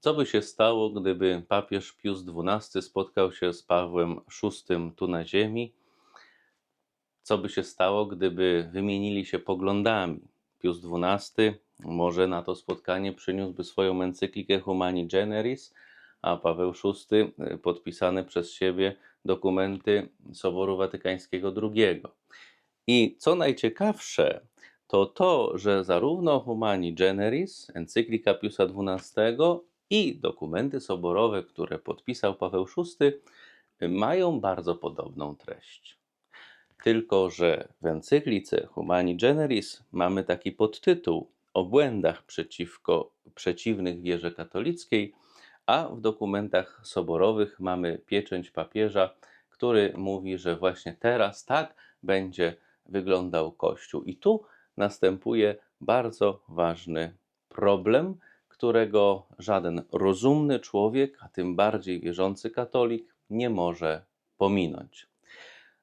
Co by się stało, gdyby papież Pius XII spotkał się z Pawłem VI tu na ziemi? Co by się stało, gdyby wymienili się poglądami? Pius XII może na to spotkanie przyniósłby swoją encyklikę Humani Generis, a Paweł VI podpisane przez siebie dokumenty Soboru Watykańskiego II. I co najciekawsze, to to, że zarówno Humani Generis, encyklika Piusa XII i dokumenty soborowe, które podpisał Paweł VI, mają bardzo podobną treść. Tylko, że w encyklice Humani Generis mamy taki podtytuł o błędach przeciwko, przeciwnych wierze katolickiej, a w dokumentach soborowych mamy pieczęć papieża, który mówi, że właśnie teraz tak będzie wyglądał Kościół. I tu następuje bardzo ważny problem, którego żaden rozumny człowiek, a tym bardziej wierzący katolik, nie może pominąć.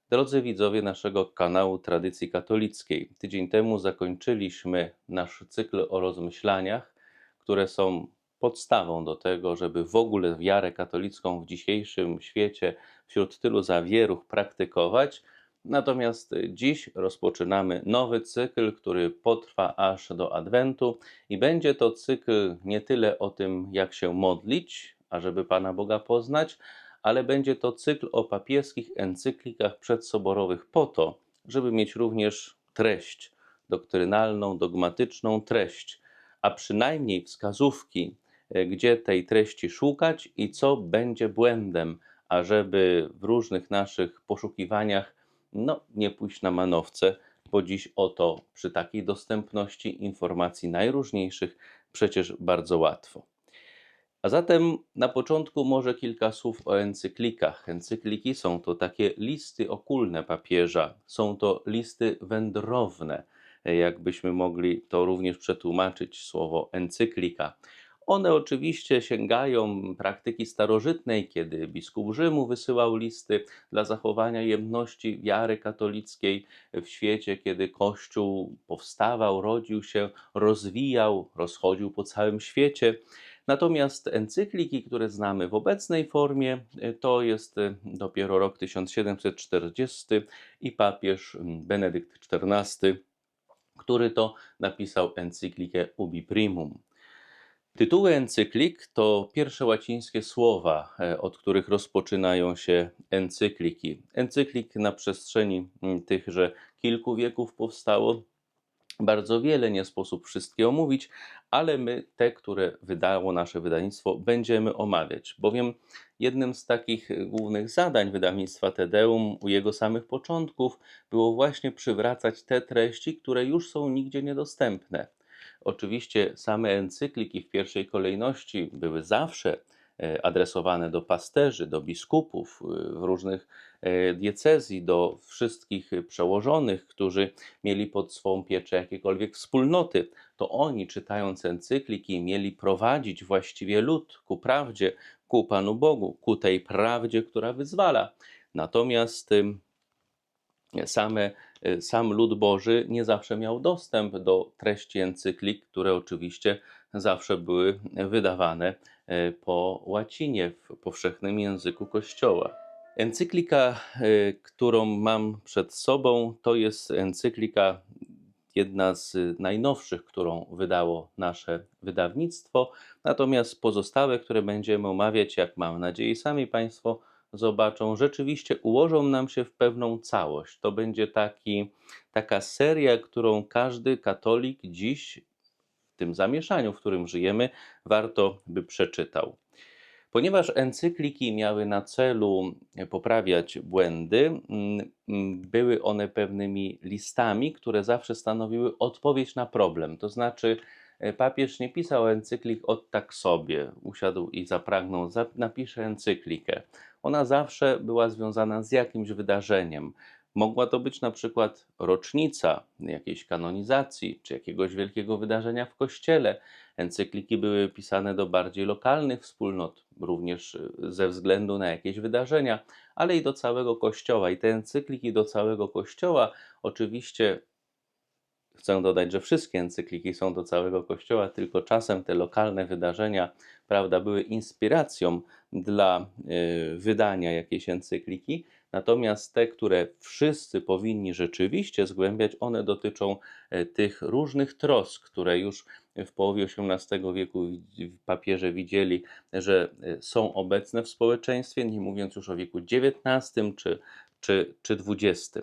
Drodzy widzowie naszego kanału Tradycji Katolickiej, tydzień temu zakończyliśmy nasz cykl o rozmyślaniach, które są podstawą do tego, żeby w ogóle wiarę katolicką w dzisiejszym świecie wśród tylu zawieruch praktykować. Natomiast dziś rozpoczynamy nowy cykl, który potrwa aż do Adwentu i będzie to cykl nie tyle o tym, jak się modlić, ażeby Pana Boga poznać, ale będzie to cykl o papieskich encyklikach przedsoborowych po to, żeby mieć również treść doktrynalną, dogmatyczną treść, a przynajmniej wskazówki, e, gdzie tej treści szukać i co będzie błędem, ażeby w różnych naszych poszukiwaniach no, nie pójść na manowce, bo dziś oto przy takiej dostępności informacji najróżniejszych przecież bardzo łatwo. A zatem na początku może kilka słów o encyklikach. Encykliki są to takie listy okulne papieża, są to listy wędrowne, jakbyśmy mogli to również przetłumaczyć słowo encyklika. One oczywiście sięgają praktyki starożytnej, kiedy biskup Rzymu wysyłał listy dla zachowania jemności wiary katolickiej w świecie, kiedy Kościół powstawał, rodził się, rozwijał, rozchodził po całym świecie. Natomiast encykliki, które znamy w obecnej formie, to jest dopiero rok 1740 i papież Benedykt XIV, który to napisał encyklikę Ubi Primum. Tytuły encyklik to pierwsze łacińskie słowa, e, od których rozpoczynają się encykliki. Encyklik na przestrzeni mm, tychże kilku wieków powstało bardzo wiele, nie sposób wszystkie omówić, ale my te, które wydało nasze wydawnictwo, będziemy omawiać, bowiem jednym z takich głównych zadań wydawnictwa Tedeum u jego samych początków było właśnie przywracać te treści, które już są nigdzie niedostępne. Oczywiście same encykliki w pierwszej kolejności były zawsze e, adresowane do pasterzy, do biskupów e, w różnych e, diecezji, do wszystkich przełożonych, którzy mieli pod swą pieczę jakiekolwiek wspólnoty. To oni, czytając encykliki, mieli prowadzić właściwie lud ku prawdzie, ku Panu Bogu, ku tej prawdzie, która wyzwala. Natomiast same, sam lud Boży nie zawsze miał dostęp do treści encyklik, które oczywiście zawsze były wydawane y, po łacinie, w powszechnym języku Kościoła. Encyklika, y, którą mam przed sobą, to jest encyklika jedna z najnowszych, którą wydało nasze wydawnictwo. Natomiast pozostałe, które będziemy omawiać, jak mam nadzieję, sami Państwo zobaczą, rzeczywiście ułożą nam się w pewną całość. To będzie taki, taka seria, którą każdy katolik dziś, w tym zamieszaniu, w którym żyjemy, warto by przeczytał. Ponieważ encykliki miały na celu poprawiać błędy, mm, były one pewnymi listami, które zawsze stanowiły odpowiedź na problem. To znaczy, E, papież nie pisał encyklik od tak sobie, usiadł i zapragnął, napisze encyklikę. Ona zawsze była związana z jakimś wydarzeniem. Mogła to być na przykład rocznica jakiejś kanonizacji, czy jakiegoś wielkiego wydarzenia w kościele. Encykliki były pisane do bardziej lokalnych wspólnot, również ze względu na jakieś wydarzenia, ale i do całego kościoła. I te encykliki do całego kościoła oczywiście Chcę dodać, że wszystkie encykliki są do całego Kościoła, tylko czasem te lokalne wydarzenia, prawda, były inspiracją dla y, wydania jakiejś encykliki, natomiast te, które wszyscy powinni rzeczywiście zgłębiać, one dotyczą e, tych różnych trosk, które już w połowie XVIII wieku papieże widzieli, że e, są obecne w społeczeństwie, nie mówiąc już o wieku XIX czy, czy, czy XX.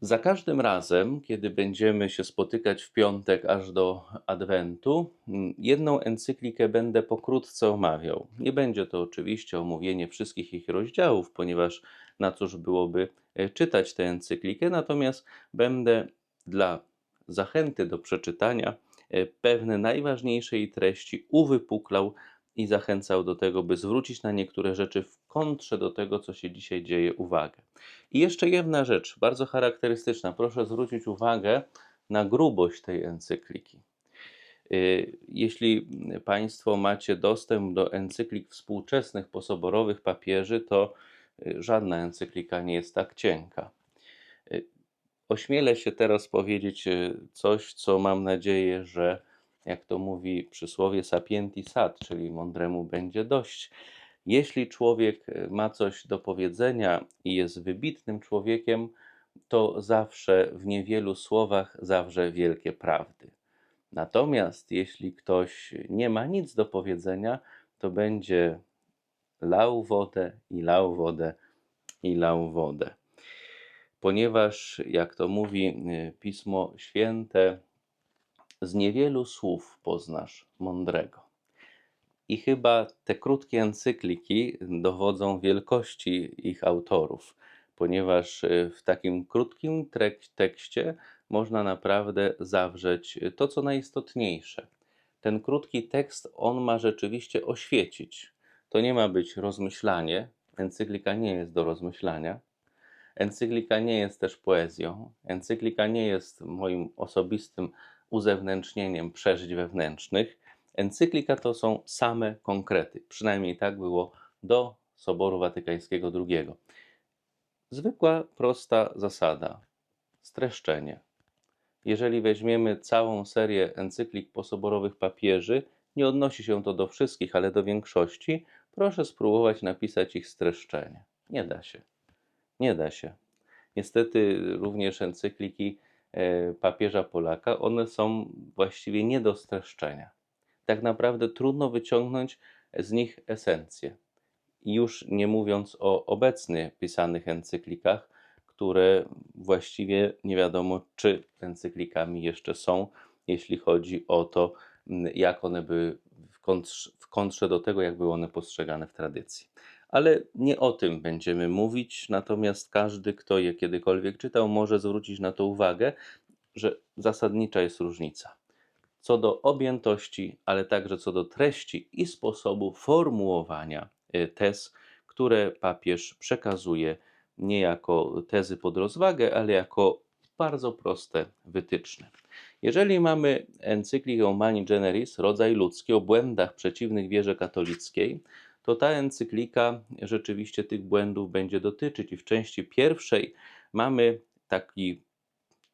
Za każdym razem, kiedy będziemy się spotykać w piątek aż do Adwentu, mm, jedną encyklikę będę pokrótce omawiał. Nie będzie to oczywiście omówienie wszystkich ich rozdziałów, ponieważ na cóż byłoby e, czytać tę encyklikę, natomiast będę dla zachęty do przeczytania e, pewne najważniejsze jej treści uwypuklał i zachęcał do tego, by zwrócić na niektóre rzeczy w kontrze do tego, co się dzisiaj dzieje, uwagę. I jeszcze jedna rzecz, bardzo charakterystyczna. Proszę zwrócić uwagę na grubość tej encykliki. Y, jeśli Państwo macie dostęp do encyklik współczesnych posoborowych papieży, to y, żadna encyklika nie jest tak cienka. Y, ośmielę się teraz powiedzieć coś, co mam nadzieję, że jak to mówi przysłowie sapienti sat, czyli mądremu będzie dość. Jeśli człowiek e, ma coś do powiedzenia i jest wybitnym człowiekiem, to zawsze w niewielu słowach zawrze wielkie prawdy. Natomiast jeśli ktoś nie ma nic do powiedzenia, to będzie lał wodę i lał wodę i lał wodę. Ponieważ, jak to mówi e, Pismo Święte, z niewielu słów poznasz mądrego. I chyba te krótkie encykliki dowodzą wielkości ich autorów, ponieważ y, w takim krótkim tekście można naprawdę zawrzeć to, co najistotniejsze. Ten krótki tekst, on ma rzeczywiście oświecić. To nie ma być rozmyślanie. Encyklika nie jest do rozmyślania. Encyklika nie jest też poezją. Encyklika nie jest moim osobistym uzewnętrznieniem przeżyć wewnętrznych. Encyklika to są same konkrety. Przynajmniej tak było do Soboru Watykańskiego II. Zwykła, prosta zasada. Streszczenie. Jeżeli weźmiemy całą serię encyklik posoborowych papieży, nie odnosi się to do wszystkich, ale do większości, proszę spróbować napisać ich streszczenie. Nie da się. Nie da się. Niestety również encykliki E, papieża Polaka, one są właściwie nie do streszczenia. Tak naprawdę trudno wyciągnąć z nich esencję. Już nie mówiąc o obecnie pisanych encyklikach, które właściwie nie wiadomo, czy encyklikami jeszcze są, jeśli chodzi o to, jak one były w kontrze, w kontrze do tego, jak były one postrzegane w tradycji. Ale nie o tym będziemy mówić, natomiast każdy, kto je kiedykolwiek czytał, może zwrócić na to uwagę, że zasadnicza jest różnica. Co do objętości, ale także co do treści i sposobu formułowania y, tez, które papież przekazuje nie jako tezy pod rozwagę, ale jako bardzo proste wytyczne. Jeżeli mamy encyklikę Mani Generis, rodzaj ludzki, o błędach przeciwnych wierze katolickiej, to ta encyklika rzeczywiście tych błędów będzie dotyczyć. I w części pierwszej mamy taki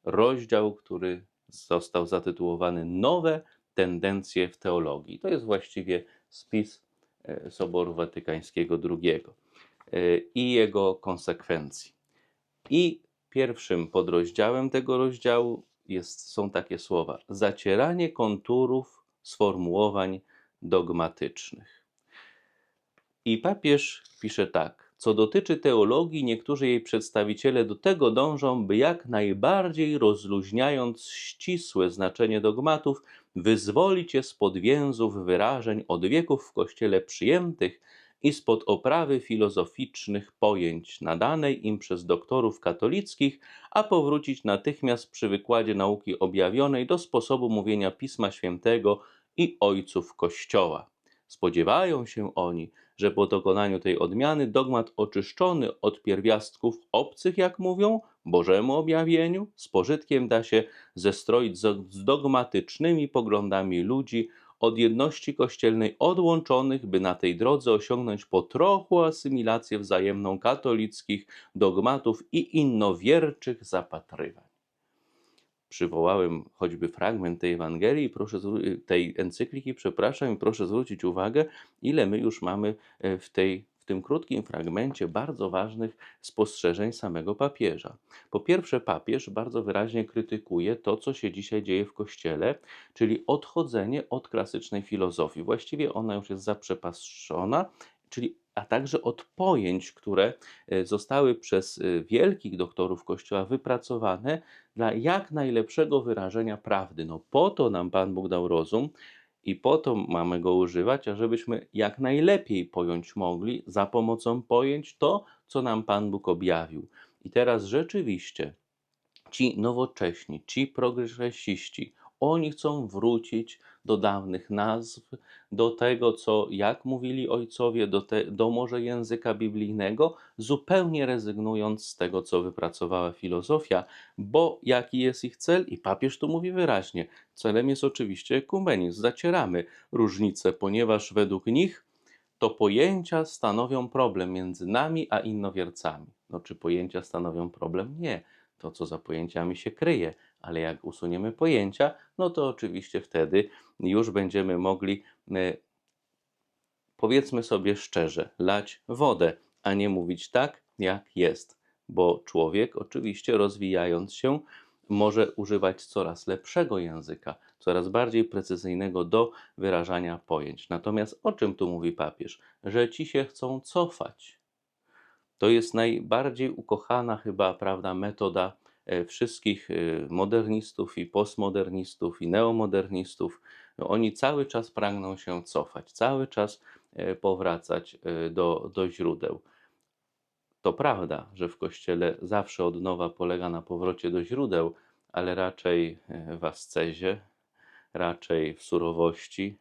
rozdział, który został zatytułowany Nowe tendencje w teologii. To jest właściwie spis e, Soboru Watykańskiego II e, i jego konsekwencji. I pierwszym podrozdziałem tego rozdziału jest, są takie słowa: zacieranie konturów sformułowań dogmatycznych. I papież pisze tak: Co dotyczy teologii, niektórzy jej przedstawiciele do tego dążą, by jak najbardziej rozluźniając ścisłe znaczenie dogmatów, wyzwolić je spod więzów wyrażeń od wieków w Kościele przyjętych i spod oprawy filozoficznych pojęć nadanej im przez doktorów katolickich, a powrócić natychmiast przy wykładzie nauki objawionej do sposobu mówienia Pisma Świętego i ojców Kościoła. Spodziewają się oni, że po dokonaniu tej odmiany dogmat oczyszczony od pierwiastków obcych, jak mówią, Bożemu objawieniu, z pożytkiem da się zestroić z dogmatycznymi poglądami ludzi od jedności kościelnej odłączonych, by na tej drodze osiągnąć po trochu asymilację wzajemną katolickich dogmatów i innowierczych zapatrywań. Przywołałem choćby fragment tej Ewangelii, proszę, tej encykliki, przepraszam, i proszę zwrócić uwagę, ile my już mamy e, w tej w tym krótkim fragmencie bardzo ważnych spostrzeżeń samego papieża. Po pierwsze, papież bardzo wyraźnie krytykuje to, co się dzisiaj dzieje w Kościele, czyli odchodzenie od klasycznej filozofii. Właściwie ona już jest zaprzepaszczona, czyli a także od pojęć, które e, zostały przez e, wielkich doktorów Kościoła wypracowane dla jak najlepszego wyrażenia prawdy. No po to nam Pan Bóg dał rozum, i po to mamy go używać, ażebyśmy jak najlepiej pojąć mogli za pomocą pojęć to, co nam Pan Bóg objawił. I teraz rzeczywiście ci nowocześni, ci progresiści, oni chcą wrócić do dawnych nazw, do tego, co jak mówili ojcowie, do, te, do może języka biblijnego, zupełnie rezygnując z tego, co wypracowała filozofia, bo jaki jest ich cel? I papież tu mówi wyraźnie: celem jest oczywiście ekumenizm. Zacieramy różnice, ponieważ według nich to pojęcia stanowią problem między nami a innowiercami. No, czy pojęcia stanowią problem? Nie. To, co za pojęciami się kryje, ale jak usuniemy pojęcia, no to oczywiście wtedy już będziemy mogli, e, powiedzmy sobie szczerze, lać wodę, a nie mówić tak, jak jest, bo człowiek, oczywiście rozwijając się, może używać coraz lepszego języka, coraz bardziej precyzyjnego do wyrażania pojęć. Natomiast o czym tu mówi papież? Że ci się chcą cofać. To jest najbardziej ukochana chyba, prawda, metoda wszystkich e, modernistów i postmodernistów i neomodernistów. No, oni cały czas pragną się cofać, cały czas e, powracać do, do źródeł. To prawda, że w Kościele zawsze odnowa polega na powrocie do źródeł, ale raczej w ascezie, raczej w surowości,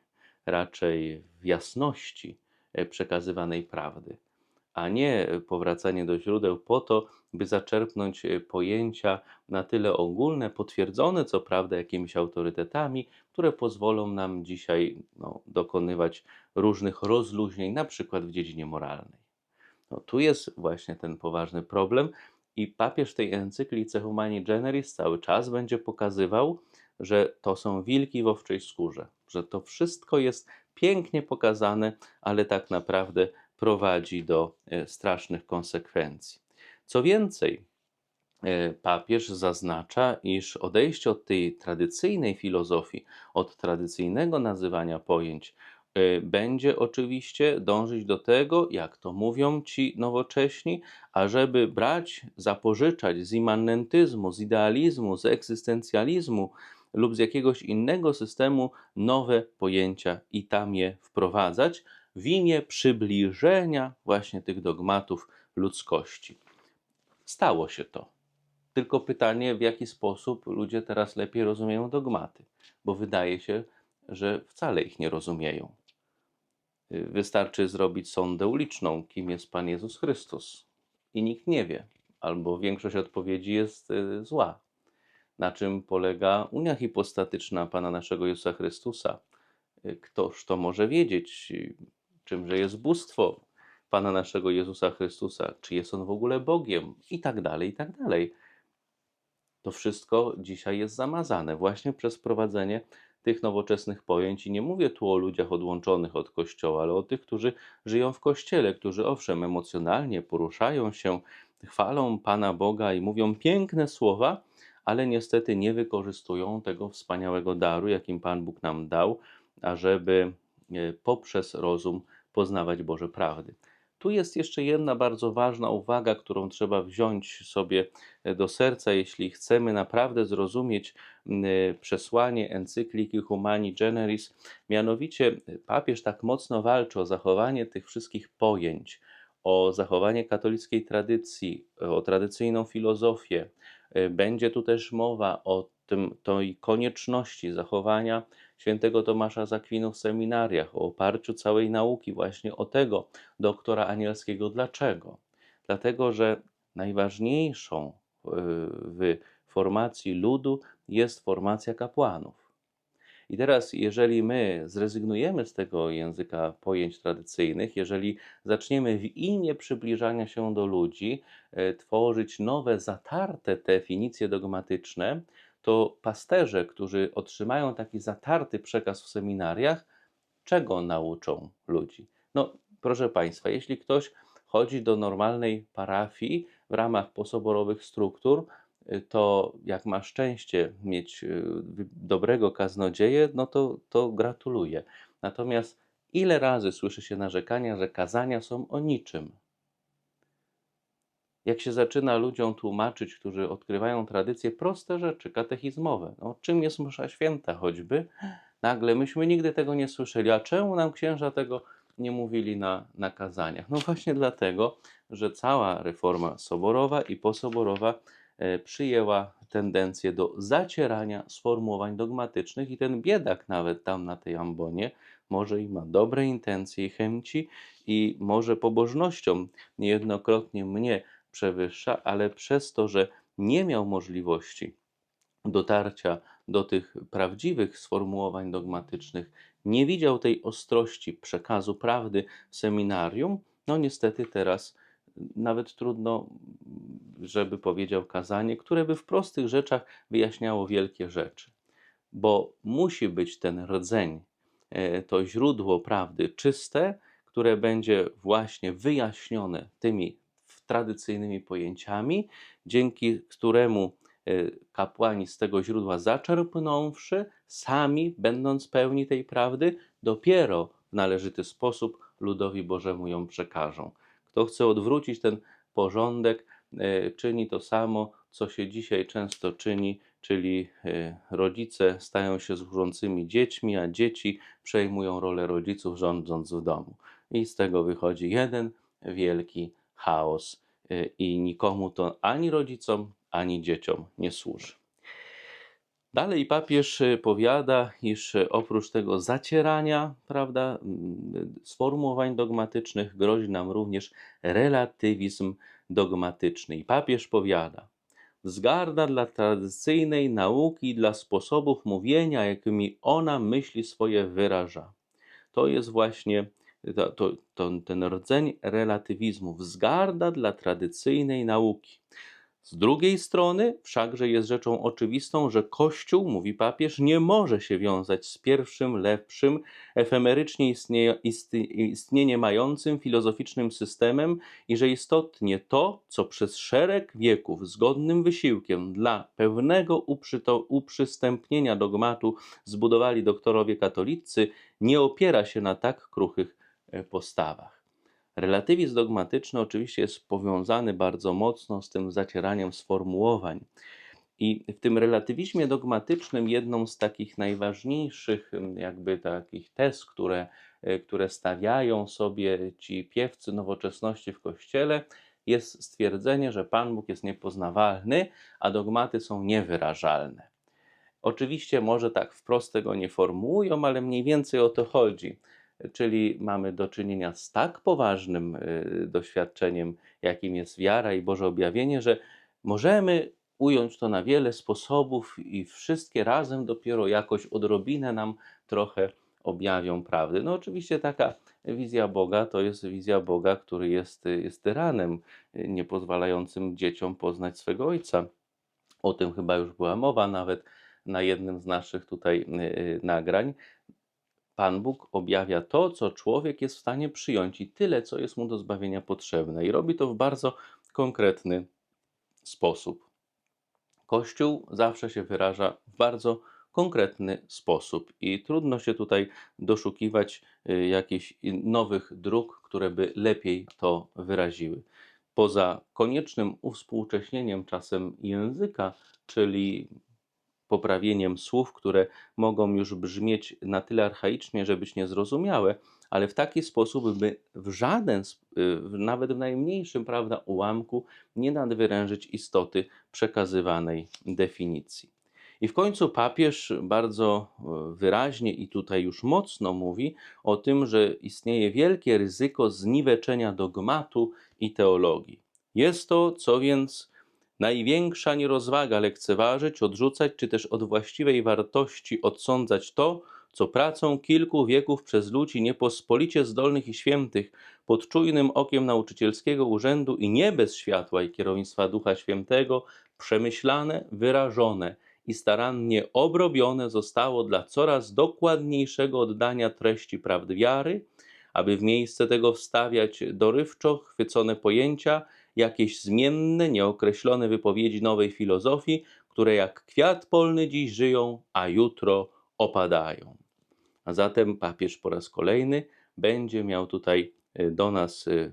raczej w jasności przekazywanej prawdy a nie powracanie do źródeł po to, by zaczerpnąć e, pojęcia na tyle ogólne, potwierdzone co prawda jakimiś autorytetami, które pozwolą nam dzisiaj no, dokonywać różnych rozluźnień, na przykład w dziedzinie moralnej. No, tu jest właśnie ten poważny problem i papież tej encyklice Humani Generis cały czas będzie pokazywał, że to są wilki w owczej skórze, że to wszystko jest pięknie pokazane, ale tak naprawdę prowadzi do e, strasznych konsekwencji. Co więcej, e, papież zaznacza, iż odejście od tej tradycyjnej filozofii, od tradycyjnego nazywania pojęć, e, będzie oczywiście dążyć do tego, jak to mówią ci nowocześni, ażeby brać, zapożyczać z immanentyzmu, z idealizmu, z egzystencjalizmu lub z jakiegoś innego systemu nowe pojęcia i tam je wprowadzać, w imię przybliżenia właśnie tych dogmatów ludzkości. Stało się to. Tylko pytanie, w jaki sposób ludzie teraz lepiej rozumieją dogmaty, bo wydaje się, że wcale ich nie rozumieją. Wystarczy zrobić sondę uliczną, kim jest Pan Jezus Chrystus, i nikt nie wie, albo większość odpowiedzi jest y, zła. Na czym polega unia hipostatyczna Pana naszego Jezusa Chrystusa? Y, ktoż to może wiedzieć? Czymże jest bóstwo Pana naszego Jezusa Chrystusa, czy jest On w ogóle Bogiem? I tak dalej, i tak dalej. To wszystko dzisiaj jest zamazane właśnie przez prowadzenie tych nowoczesnych pojęć. I nie mówię tu o ludziach odłączonych od Kościoła, ale o tych, którzy żyją w Kościele, którzy owszem emocjonalnie poruszają się, chwalą Pana Boga i mówią piękne słowa, ale niestety nie wykorzystują tego wspaniałego daru, jakim Pan Bóg nam dał, ażeby poprzez rozum poznawać Boże prawdy. Tu jest jeszcze jedna bardzo ważna uwaga, którą trzeba wziąć sobie e, do serca, jeśli chcemy naprawdę zrozumieć przesłanie encykliki Humani Generis. Mianowicie e, papież tak mocno walczy o zachowanie tych wszystkich pojęć, o zachowanie katolickiej tradycji, o tradycyjną filozofię. E, będzie tu też mowa o tym, tej konieczności zachowania świętego Tomasza z Akwinu w seminariach, o oparciu całej nauki właśnie o tego doktora anielskiego. Dlaczego? Dlatego, że najważniejszą e, w formacji ludu jest formacja kapłanów. I teraz, jeżeli my zrezygnujemy z tego języka pojęć tradycyjnych, jeżeli zaczniemy w imię przybliżania się do ludzi e, tworzyć nowe, zatarte definicje dogmatyczne, to pasterze, którzy otrzymają taki zatarty przekaz w seminariach, czego nauczą ludzi? No, proszę Państwa, jeśli ktoś chodzi do normalnej parafii w ramach posoborowych struktur, y, to jak ma szczęście mieć y, dobrego kaznodzieję, no to, to gratuluję. Natomiast ile razy słyszy się narzekania, że kazania są o niczym? Jak się zaczyna ludziom tłumaczyć, którzy odkrywają tradycje, proste rzeczy katechizmowe, no, czym jest msza święta choćby, nagle myśmy nigdy tego nie słyszeli. A czemu nam księża tego nie mówili na, na kazaniach? No właśnie dlatego, że cała reforma soborowa i posoborowa e, przyjęła tendencję do zacierania sformułowań dogmatycznych i ten biedak nawet tam na tej ambonie może i ma dobre intencje i chęci i może pobożnością niejednokrotnie mnie przewyższa, ale przez to, że nie miał możliwości dotarcia do tych prawdziwych sformułowań dogmatycznych, nie widział tej ostrości przekazu prawdy w seminarium, no niestety teraz nawet trudno, żeby powiedział kazanie, które by w prostych rzeczach wyjaśniało wielkie rzeczy. Bo musi być ten rdzeń, e, to źródło prawdy czyste, które będzie właśnie wyjaśnione tymi tradycyjnymi pojęciami, dzięki któremu e, kapłani z tego źródła zaczerpnąwszy, sami będąc pełni tej prawdy, dopiero w należyty sposób ludowi Bożemu ją przekażą. Kto chce odwrócić ten porządek, e, czyni to samo, co się dzisiaj często czyni, czyli e, rodzice stają się służącymi dziećmi, a dzieci przejmują rolę rodziców, rządząc w domu. I z tego wychodzi jeden wielki chaos y, i nikomu to ani rodzicom, ani dzieciom nie służy. Dalej papież y, powiada, iż y, oprócz tego zacierania, prawda, sformułowań dogmatycznych grozi nam również relatywizm dogmatyczny. I papież powiada, wzgarda dla tradycyjnej nauki dla sposobów mówienia, jakimi ona myśli swoje wyraża. To jest właśnie to, to, to, ten rdzeń relatywizmu, wzgarda dla tradycyjnej nauki. Z drugiej strony, wszakże jest rzeczą oczywistą, że Kościół, mówi papież, nie może się wiązać z pierwszym, lepszym, efemerycznie istnieje, istnienie mającym filozoficznym systemem i że istotnie to, co przez szereg wieków zgodnym wysiłkiem dla pewnego uprzyto, uprzystępnienia dogmatu zbudowali doktorowie katolicy, nie opiera się na tak kruchych postawach. Relatywizm dogmatyczny oczywiście jest powiązany bardzo mocno z tym zacieraniem sformułowań. I w tym relatywizmie dogmatycznym jedną z takich najważniejszych jakby takich tez, które, e, które stawiają sobie ci piewcy nowoczesności w Kościele, jest stwierdzenie, że Pan Bóg jest niepoznawalny, a dogmaty są niewyrażalne. Oczywiście może tak wprost tego nie formułują, ale mniej więcej o to chodzi czyli mamy do czynienia z tak poważnym y, doświadczeniem, jakim jest wiara i Boże objawienie, że możemy ująć to na wiele sposobów i wszystkie razem dopiero jakoś odrobinę nam trochę objawią prawdy. No oczywiście taka wizja Boga to jest wizja Boga, który jest, jest tyranem, y, nie pozwalającym dzieciom poznać swego Ojca. O tym chyba już była mowa nawet na jednym z naszych tutaj y, nagrań. Pan Bóg objawia to, co człowiek jest w stanie przyjąć i tyle, co jest mu do zbawienia potrzebne. I robi to w bardzo konkretny sposób. Kościół zawsze się wyraża w bardzo konkretny sposób i trudno się tutaj doszukiwać y, jakichś nowych dróg, które by lepiej to wyraziły. Poza koniecznym uwspółcześnieniem czasem języka, czyli poprawieniem słów, które mogą już brzmieć na tyle archaicznie, że być niezrozumiałe, ale w taki sposób, by w żaden, y, nawet w najmniejszym prawda, ułamku nie nadwyrężyć istoty przekazywanej definicji. I w końcu papież bardzo y, wyraźnie i tutaj już mocno mówi o tym, że istnieje wielkie ryzyko zniweczenia dogmatu i teologii. Jest to, co więc Największa nierozwaga lekceważyć, odrzucać, czy też od właściwej wartości odsądzać to, co pracą kilku wieków przez ludzi niepospolicie zdolnych i świętych, pod czujnym okiem nauczycielskiego urzędu i nie bez światła i kierownictwa Ducha Świętego, przemyślane, wyrażone i starannie obrobione zostało dla coraz dokładniejszego oddania treści prawd wiary, aby w miejsce tego wstawiać dorywczo chwycone pojęcia, jakieś zmienne, nieokreślone wypowiedzi nowej filozofii, które jak kwiat polny dziś żyją, a jutro opadają. A zatem papież po raz kolejny będzie miał tutaj y, do nas, y,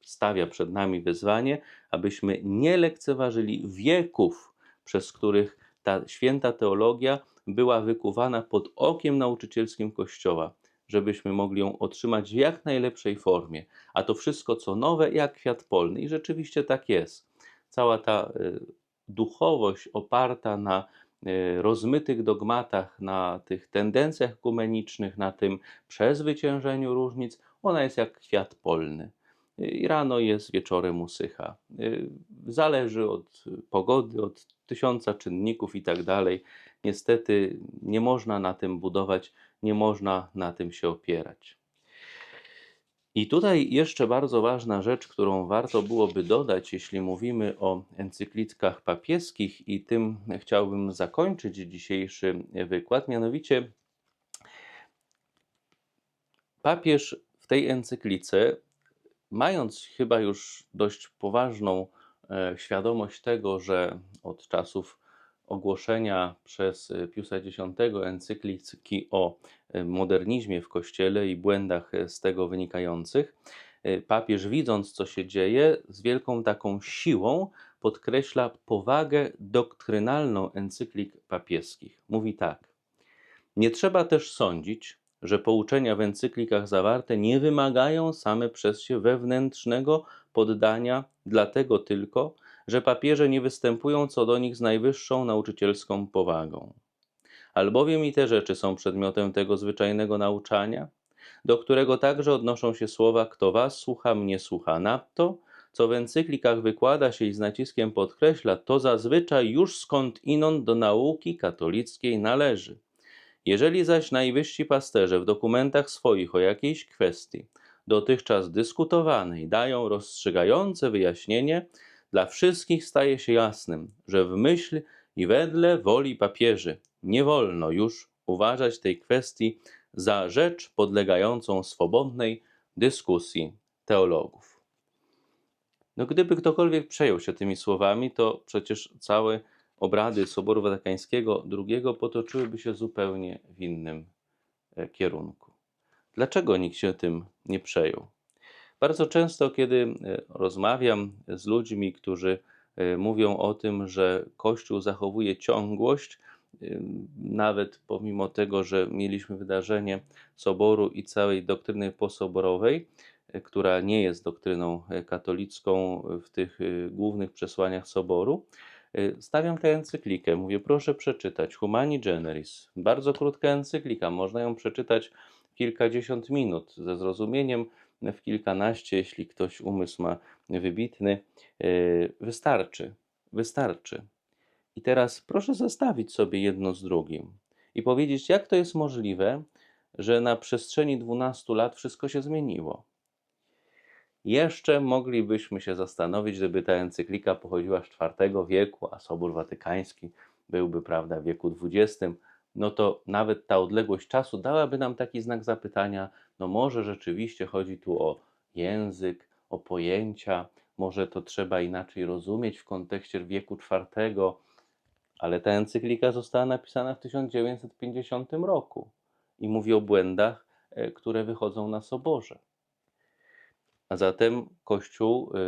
stawia przed nami wyzwanie, abyśmy nie lekceważyli wieków, przez których ta święta teologia była wykuwana pod okiem nauczycielskim Kościoła, żebyśmy mogli ją otrzymać w jak najlepszej formie. A to wszystko, co nowe, jak kwiat polny. I rzeczywiście tak jest. Cała ta y, duchowość oparta na y, rozmytych dogmatach, na tych tendencjach ekumenicznych, na tym przezwyciężeniu różnic, ona jest jak kwiat polny. I rano jest, wieczorem usycha. Y, zależy od pogody, od tysiąca czynników i tak dalej. Niestety nie można na tym budować, nie można na tym się opierać. I tutaj jeszcze bardzo ważna rzecz, którą warto byłoby dodać, jeśli mówimy o encyklikach papieskich, i tym chciałbym zakończyć dzisiejszy wykład, mianowicie papież w tej encyklice, mając chyba już dość poważną e, świadomość tego, że od czasów ogłoszenia przez Piusa X encykliki o e, modernizmie w Kościele i błędach e, z tego wynikających, papież widząc co się dzieje, z wielką taką siłą podkreśla powagę doktrynalną encyklik papieskich. Mówi tak: Nie trzeba też sądzić, że pouczenia w encyklikach zawarte nie wymagają same przez się wewnętrznego poddania, dlatego tylko, że papieże nie występują co do nich z najwyższą nauczycielską powagą. Albowiem i te rzeczy są przedmiotem tego zwyczajnego nauczania, do którego także odnoszą się słowa kto was słucha, mnie słucha. Nadto, co w encyklikach wykłada się i z naciskiem podkreśla, to zazwyczaj już skąd inąd do nauki katolickiej należy. Jeżeli zaś najwyżsi pasterze w dokumentach swoich o jakiejś kwestii dotychczas dyskutowanej dają rozstrzygające wyjaśnienie, dla wszystkich staje się jasnym, że w myśl i wedle woli papieży nie wolno już uważać tej kwestii za rzecz podlegającą swobodnej dyskusji teologów. No, gdyby ktokolwiek przejął się tymi słowami, to przecież całe obrady Soboru Watykańskiego II potoczyłyby się zupełnie w innym e, kierunku. Dlaczego nikt się tym nie przejął? Bardzo często, kiedy e, rozmawiam z ludźmi, którzy e, mówią o tym, że Kościół zachowuje ciągłość, e, nawet pomimo tego, że mieliśmy wydarzenie soboru i całej doktryny posoborowej, która nie jest doktryną katolicką w tych głównych przesłaniach soboru, stawiam tę encyklikę. Mówię, proszę przeczytać Humani Generis. Bardzo krótka encyklika, można ją przeczytać kilkadziesiąt minut ze zrozumieniem w kilkanaście, jeśli ktoś umysł ma wybitny, e, wystarczy. Wystarczy. I teraz proszę zestawić sobie jedno z drugim i powiedzieć, jak to jest możliwe, że na przestrzeni 12 lat wszystko się zmieniło. Jeszcze moglibyśmy się zastanowić, gdyby ta encyklika pochodziła z IV wieku, a Sobór Watykański byłby, prawda, w wieku XX, no to nawet ta odległość czasu dałaby nam taki znak zapytania, no może rzeczywiście chodzi tu o język, o pojęcia, może to trzeba inaczej rozumieć w kontekście wieku IV, ale ta encyklika została napisana w 1950 roku i mówi o błędach, e, które wychodzą na soborze. A zatem Kościół e,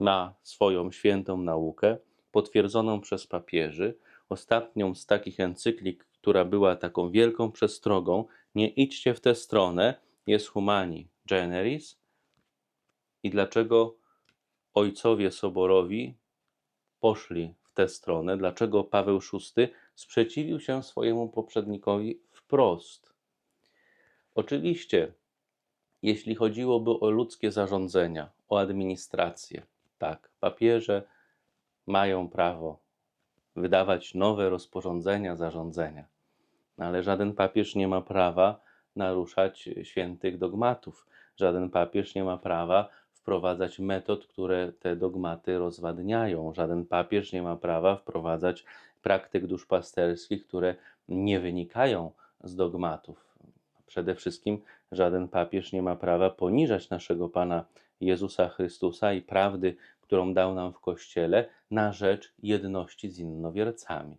ma swoją świętą naukę, potwierdzoną przez papieży, Ostatnią z takich encyklik, która była taką wielką przestrogą, nie idźcie w tę stronę, jest Humani Generis. I dlaczego ojcowie soborowi poszli w tę stronę? Dlaczego Paweł VI sprzeciwił się swojemu poprzednikowi wprost? Oczywiście, jeśli chodziłoby o ludzkie zarządzenia, o administrację, tak, papieże mają prawo wydawać nowe rozporządzenia, zarządzenia. Ale żaden papież nie ma prawa naruszać świętych dogmatów. Żaden papież nie ma prawa wprowadzać metod, które te dogmaty rozwadniają. Żaden papież nie ma prawa wprowadzać praktyk duszpasterskich, które nie wynikają z dogmatów. Przede wszystkim żaden papież nie ma prawa poniżać naszego Pana Jezusa Chrystusa i prawdy, którą dał nam w Kościele, na rzecz jedności z innowiercami.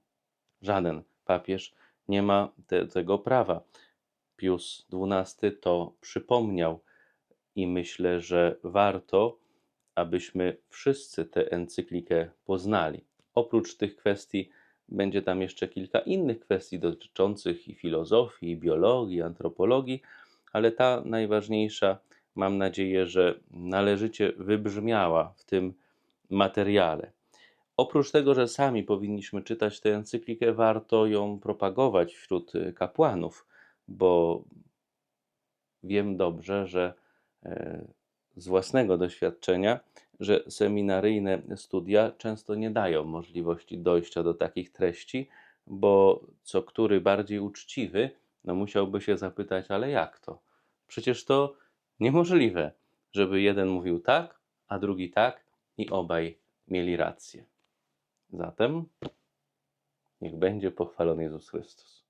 Żaden papież nie ma te, tego prawa. Pius XII to przypomniał i myślę, że warto, abyśmy wszyscy tę encyklikę poznali. Oprócz tych kwestii będzie tam jeszcze kilka innych kwestii dotyczących i filozofii, i biologii, i antropologii, ale ta najważniejsza, mam nadzieję, że należycie wybrzmiała w tym materiale. Oprócz tego, że sami powinniśmy czytać tę encyklikę, warto ją propagować wśród y, kapłanów, bo wiem dobrze, że e, z własnego doświadczenia, że seminaryjne studia często nie dają możliwości dojścia do takich treści, bo co który bardziej uczciwy, no musiałby się zapytać, ale jak to? Przecież to niemożliwe, żeby jeden mówił tak, a drugi tak i obaj mieli rację. Zatem niech będzie pochwalony Jezus Chrystus.